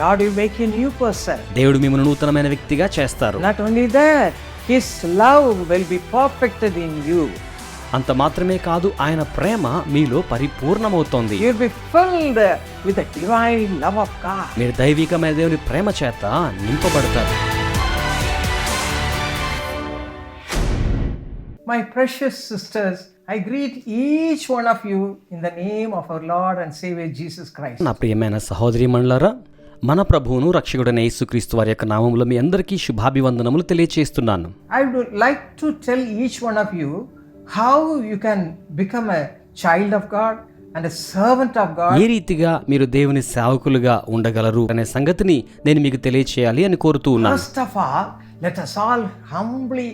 God will make you a new person. దేవుడు మిమ్మల్ని నూతనమైన వ్యక్తిగా చేస్తారు Not only that, His love will be perfected in you. అంత మాత్రమే కాదు ఆయన ప్రేమ మీలో పరిపూర్ణమవుతోంది You'll be filled with the divine love of God. మీరు దైవికమైన దేవుని ప్రేమ చేత నింపబడతారు My precious sisters, I greet each one of you in the name of our Lord and Savior Jesus Christ. నా ప్రియమైన సహోదరి మండలారా మన ప్రభువును రక్షకుడైన యేసుక్రీస్తు వారి యొక్క నామములో మీ అందరికీ శుభాభివందనములు తెలియచేస్తున్నాను I would like to tell each one of you how you can become a child of God and a servant of God. ఏ రీతిగా మీరు దేవుని సేవకులుగా ఉండగలరు అనే సంగతిని నేను మీకు తెలియచేయాలి అని కోరుతూ ఉన్నాను First of all, let us all humbly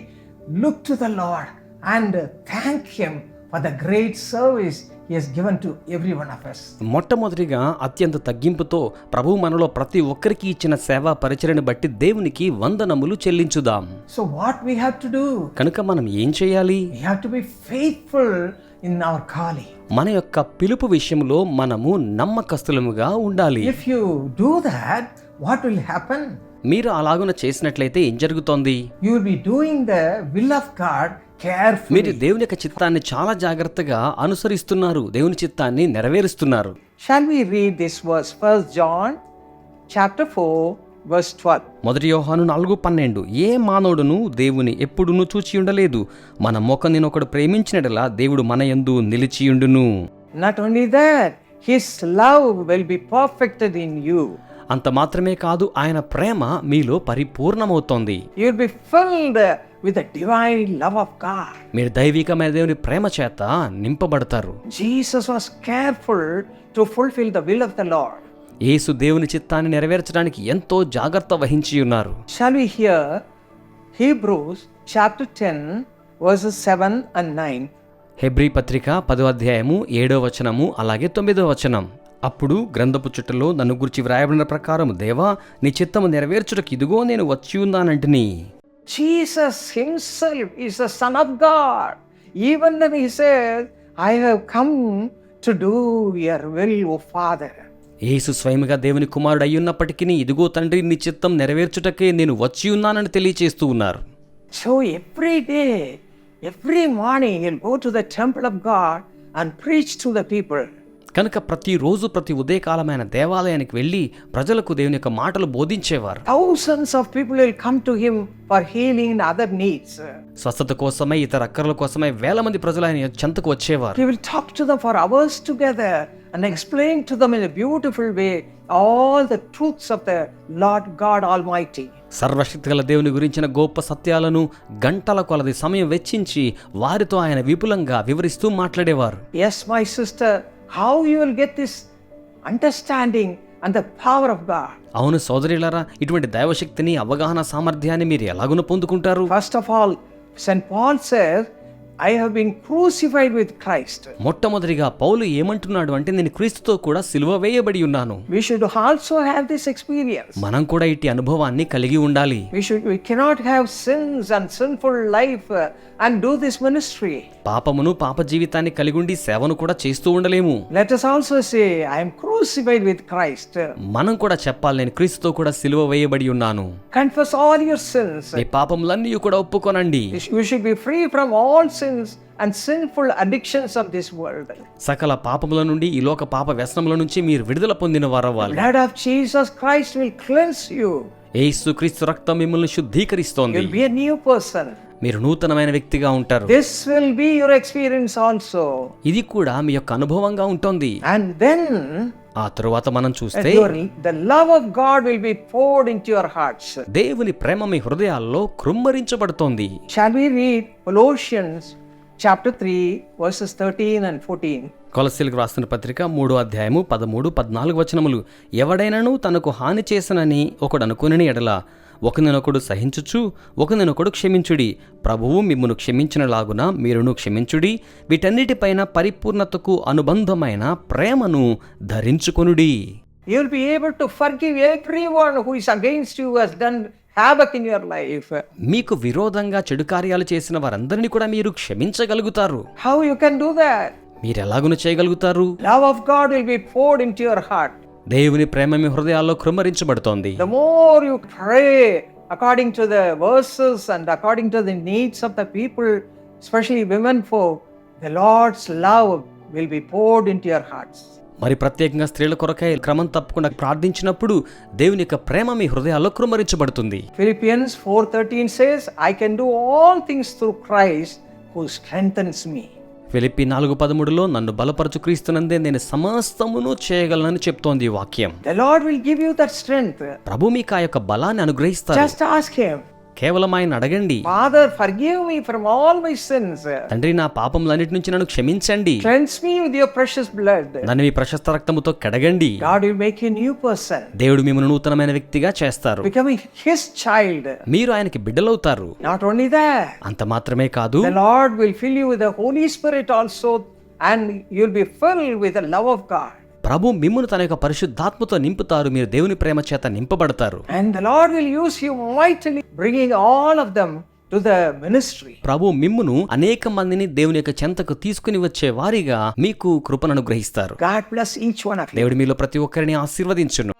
look to the Lord and thank Him for the great service మొట్టమొదటిగా అత్యంత తగ్గింపుతో ప్రభు మనలో ప్రతి ఒక్కరికి ఇచ్చిన సేవా పరిచయను బట్టి దేవునికి వందనములు చెల్లించుదాం. సో వాట్ వీ టు కనుక మనం ఏం చేయాలి? ఇన్ అవర్ ఖాళీ మన యొక్క పిలుపు విషయంలో మనము నమ్మకస్తులముగా ఉండాలి. If you do that what will happen మీరు అలాగున చేసినట్లయితే ఏం జరుగుతోంది? You will doing the will of God మీరు దేవుని యొక్క చిత్తాన్ని చాలా జాగ్రత్తగా అనుసరిస్తున్నారు దేవుని చిత్తాన్ని నెరవేరుస్తున్నారు Shall we read this verse? First John chapter 4, verse 12. మొదటి యోహాను నాలుగు పన్నెండు ఏ మానవుడును దేవుని ఎప్పుడును చూచి ఉండలేదు మన మొక్కని ఒకడు ప్రేమించినట్లా దేవుడు మన యందు నిలిచియుండును Not only that, His love will be perfected in you. అంత మాత్రమే కాదు ఆయన ప్రేమ మీలో పరిపూర్ణమవుతోంది. With divine love of God మీరు దైవికమైన దేవుని ప్రేమ చేత నింపబడతారు. Jesus was careful to fulfil the will of the Lord యేసు దేవుని చిత్తాన్ని నెరవేర్చడానికి ఎంతో జాగ్రత్త వహించి ఉన్నారు shall we hear Hebrews chapter 10 verses 7 and 9 హెబ్రీ పత్రిక పదో అధ్యాయము ఏడో వచనము అలాగే తొమ్మిదో వచనం. అప్పుడు గ్రంథపు చుట్టలో నన్ను గురించి వ్రాయబడిన ప్రకారం దేవా నీ చిత్తము నెరవేర్చుటకు ఇదిగో నేను వచ్చి ఉన్నానంటని Jesus himself is the son of God. Even then he said, I have come to do your will, O Father. యేసు స్వయముగా దేవుని కుమారుడు అయ్యున్నప్పటికీ ఇదిగో తండ్రి నీ చిత్తం నెరవేర్చుటకే నేను వచ్చి ఉన్నానని తెలియచేస్తూ ఉన్నారు so every day every morning to the temple of God and preach to the people కనుక ప్రతిరోజు ప్రతి ఉదయకాలమైన దేవాలయానికి వెళ్ళి ప్రజలకు దేవుని యొక్క మాటలు బోధించేవారు. Thousands of people will come him for healing other needs స్వస్థత కోసమే ఇతర అక్కర్ల కోసమే వేల మంది ప్రజలు ఆయన చెంతకు వచ్చేవారు. Will to them for hours together and explain to them in beautiful way all the truths of the Lord God almighty సర్వశక్తి గల దేవుని గురించిన గొప్ప సత్యాలను గంటల కొలది సమయం వెచ్చించి వారితో ఆయన విపులంగా వివరిస్తూ మాట్లాడేవారు. Yes my sister how you will get this understanding and the power ఆఫ్గా అవును సోదరిలారా ఇటువంటి దైవశక్తిని అవగాహన సామర్థ్యాన్ని మీరు ఎలాగను పొందుకుంటారు? First of all saint Paul said I have crucified with Christ మొట్టమొదటిగా పౌలు ఏమంటున్నాడు అంటే నేను క్రీస్తుతో కూడా సిలువ వేయబడి ఉన్నాను. We should also have this experience మనం కూడా ఇట్టి అనుభవాన్ని కలిగి ఉండాలి. We should we cannot have sins and sinful life and do this ministry పాపమును పాప జీవితాన్ని కలిగి ఉండి సేవను కూడా చేస్తూ ఉండలేము. Let us also say i am crucified with మనం కూడా చెప్పాలి నేను క్రీస్తుతో కూడా సిలువ వేయబడి ఉన్నాను. కన్ఫెస్ ఆల్ యువర్ సిన్స్ మీ పాపములన్నీ కూడా ఒప్పుకోనండి. You should be free from all sins sins and sinful addictions of this world. సకల పాపముల నుండి ఈ లోక పాప వ్యసనముల నుంచి మీరు విడుదల పొందిన వారవ్వాలి Blood of Jesus Christ will cleanse you. యేసు క్రీస్తు రక్తం మిమ్మల్ని శుద్ధీకరిస్తోంది be a new person. మీరు నూతనమైన వ్యక్తిగా ఉంటారు This will be your experience also. ఇది కూడా మీ యొక్క అనుభవంగా ఉంటుంది And then ఆ తరువాత మనం చూస్తే the love of God will be poured into your hearts. దేవుని ప్రేమ మీ హృదయాల్లో కృమ్మరించబడుతోంది Shall we read Colossians chapter 3, verses 13 and 14? కొలసీలకు రాసిన పత్రిక మూడో అధ్యాయము పదమూడు పద్నాలుగు వచనములు. ఎవడైనను తనకు హాని చేసనని ఒకడు అనుకుని ఎడల. ఒకరినొకడు సహించుచు ఒకరినొకడు క్షమించుడి. ప్రభువు మిమ్మును క్షమించినలాగున మీరును క్షమించుడి. వీటన్నిటిపైన పరిపూర్ణతకు అనుబంధమైన ప్రేమను ధరించుకొనుడి. Will be able to forgive everyone who is against you, who has done havoc in your life మీకు విరోధంగా చెడు కార్యాలు చేసిన వారందరినీ కూడా మీరు క్షమించగలుగుతారు. How you can do that మీరు ఎలాగను చేయగలుగుతారు? Love of God will be poured in your heart దేవుని ప్రేమ మీ హృదయాల్లో కృమరించబడుతోంది the more you pray according to the verses and according to the needs of the people specially women for the Lord's love will be poured in your hearts మరి ప్రత్యేకంగా స్త్రీల కొరకై క్రమం తప్పకుండా ప్రార్థించినప్పుడు దేవుని యొక్క ప్రేమ మీ హృదయాల్లో కృమ్మరించబడుతుంది Philippians 4:13 says, I can do all things through Christ who strengthens me. ఫిలిప్పి నాలుగు పదమూడులో నన్ను బలపరచు క్రీస్తునందే నేను సమస్తమును చేయగలనని చెప్తోంది ఈ వాక్యం The Lord will give you that strength. ప్రభు మీకు ఆ యొక్క బలాన్ని అనుగ్రహిస్తారు Just ask Him, కేవలం ఆయన అడగండి father forgive from all my sins తండ్రి నా పాపములన్నిటి నుంచి నన్ను క్షమించండి. Cleanse me with your blood నన్ను ప్రశస్త రక్తముతో కడగండి. God will make you person దేవుడు మిమ్మల్ని నూతనమైన వ్యక్తిగా చేస్తారు. హిస్ చైల్డ్ మీరు ఆయనకి బిడ్డలవుతారు. నాట్ ఓన్లీ దట్ అంత మాత్రమే కాదు Lord will fill the Holy Spirit also and you'll be filled with love of God ప్రభు మిమ్మును తన యొక్క పరిశుద్ధాత్మతో నింపుతారు మీరు దేవుని ప్రేమ చేత నింపబడతారు And the Lord will use you mightily, bringing all of them to the ministry. ప్రభు మిమ్మును అనేక మందిని దేవుని యొక్క చెంతకు తీసుకుని వచ్చే వారిగా మీకు కృపను అనుగ్రహిస్తారు bless each one of you. దేవుడు మీలో ప్రతి ఒక్కరిని ఆశీర్వదించును